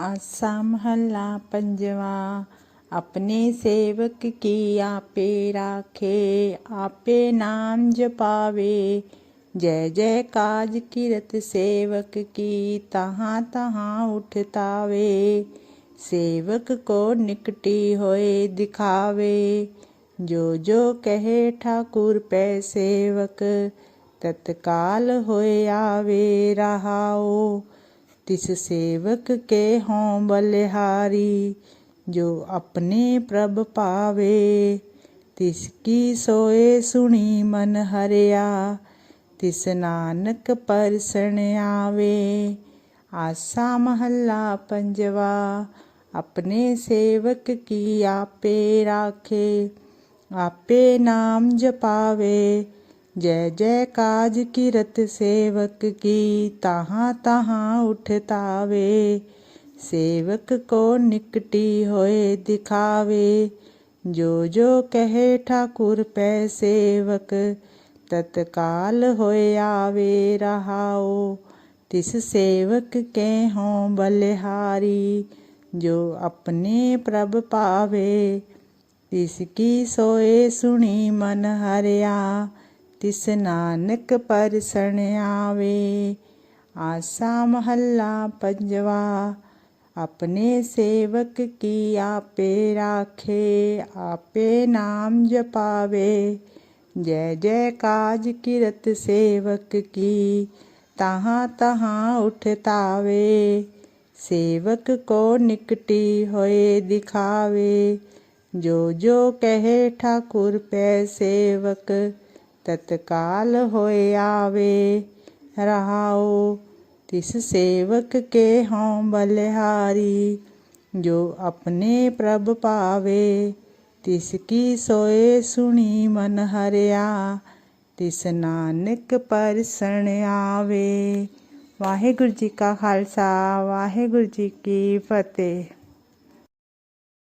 ਆਸਾ ਮਹੱਲਾ ਪੰਜਵਾ, ਆਪਣੇ ਸੇਵਕ ਕੀ ਆਪੇ ਰਾਖੇ, ਆਪੇ ਨਾਮ ਜਪਾਵੇ। ਜੈ ਜੈ ਕਾਜ ਕਿਰਤ ਸੇਵਕ ਕੀ ਤਹਾਂ ਤਹਾਂ ਉਠਤਾਵੇ। ਸੇਵਕ ਕੋ ਨਿਕਟੀ ਹੋਏ ਦਿਖਾਵੇ। ਜੋ ਜੋ ਕਹੇ ਠਾਕੁਰ ਪੈ ਸੇਵਕ, ਤਤਕਾਲ ਹੋਏ ਆਵੇ ਰਹਾਓ। ਤਿਸ ਸੇਵਕ ਕੇ ਹੋਂ ਬਲਿਹਾਰੀ, ਜੋ ਆਪਣੇ ਪ੍ਰਭ ਪਾਵੇ। ਤਿਸ ਕੀ ਸੋਏ ਸੁਣੀ ਮਨ ਤਿਸ ਨਾਨਕ ਪਰਸਣ ਆਵੇ। ਆਸਾ ਮਹੱਲਾ ਪੰਜਵਾ, ਆਪਣੇ ਸੇਵਕ ਕੀ ਆਪੇ ਰਾਖੇ, ਆਪੇ ਨਾਮ ਜਪਾਵੇ। ਜੈ ਜੈ ਕਾਜ ਕਿਰਤ ਸੇਵਕ ਕੀ, ਤਹਾਂ ਤਹਾਂ ਉਠਤਾਵੇ ਸੇਵਕ ਕੋ ਨਿਕਟੀ ਹੋਏ ਦਿਖਾਵੇ। ਜੋ ਜੋ ਕਹੇ ਠਾਕੁਰ ਪੈ ਸੇਵਕ, ਤਤਕਾਲ ਹੋਏ ਆਵੇ ਰਹਾਓ ਤਿਸ ਸੇਵਕ ਕੇ ਹੋਂ ਬਲਿਹਾਰੀ, ਜੋ ਆਪਣੇ ਪ੍ਰਭ ਪਾਵੇ। ਤਿਸ ਕੀ ਸੋਏ ਸੁਣੀ ਮਨ ਹਰਿਆ ਤਿਸ ਨਾਨਕ ਪਰਸਣ ਆਵੇ। ਆਸਾ ਮਹੱਲਾ ਪੰਜਵਾ, ਆਪਣੇ ਸੇਵਕ ਕੀ ਆਪੇ ਰਾਖੇ, ਆਪੇ ਨਾਮ ਜਪਾਵੇ। ਜੈ ਜੈ ਕਾਜ ਕਿਰਤ ਸੇਵਕ ਕੀ, ਤਹਾਂ ਤਹਾਂ ਉਠਤਾਵੇ ਸੇਵਕ ਕੋ ਨਿਕਟੀ ਹੋਏ ਦਿਖਾਵੇ, ਜੋ ਜੋ ਕਹੇ ਠਾਕੁਰ ਪੈ ਸੇਵਕ। ਤਤਕਾਲ ਹੋਏ ਆਵੇ, ਰਹਾਓ ਤਿਸ ਸੇਵਕ ਕੇ ਹੋਂ ਬਲਿਹਾਰੀ, ਜੋ ਆਪਣੇ ਪ੍ਰਭ ਪਾਵੇ ਤਿਸ ਕੀ ਸੋਏ ਸੁਣੀ ਮਨ ਹਰਿਆ, ਤਿਸ ਨਾਨਕ ਪਰਸਣ ਆਵੇ। ਵਾਹਿਗੁਰੂ ਜੀ ਕਾ ਖਾਲਸਾ, ਵਾਹਿਗੁਰੂ ਜੀ ਕੀ ਫਤਿਹ।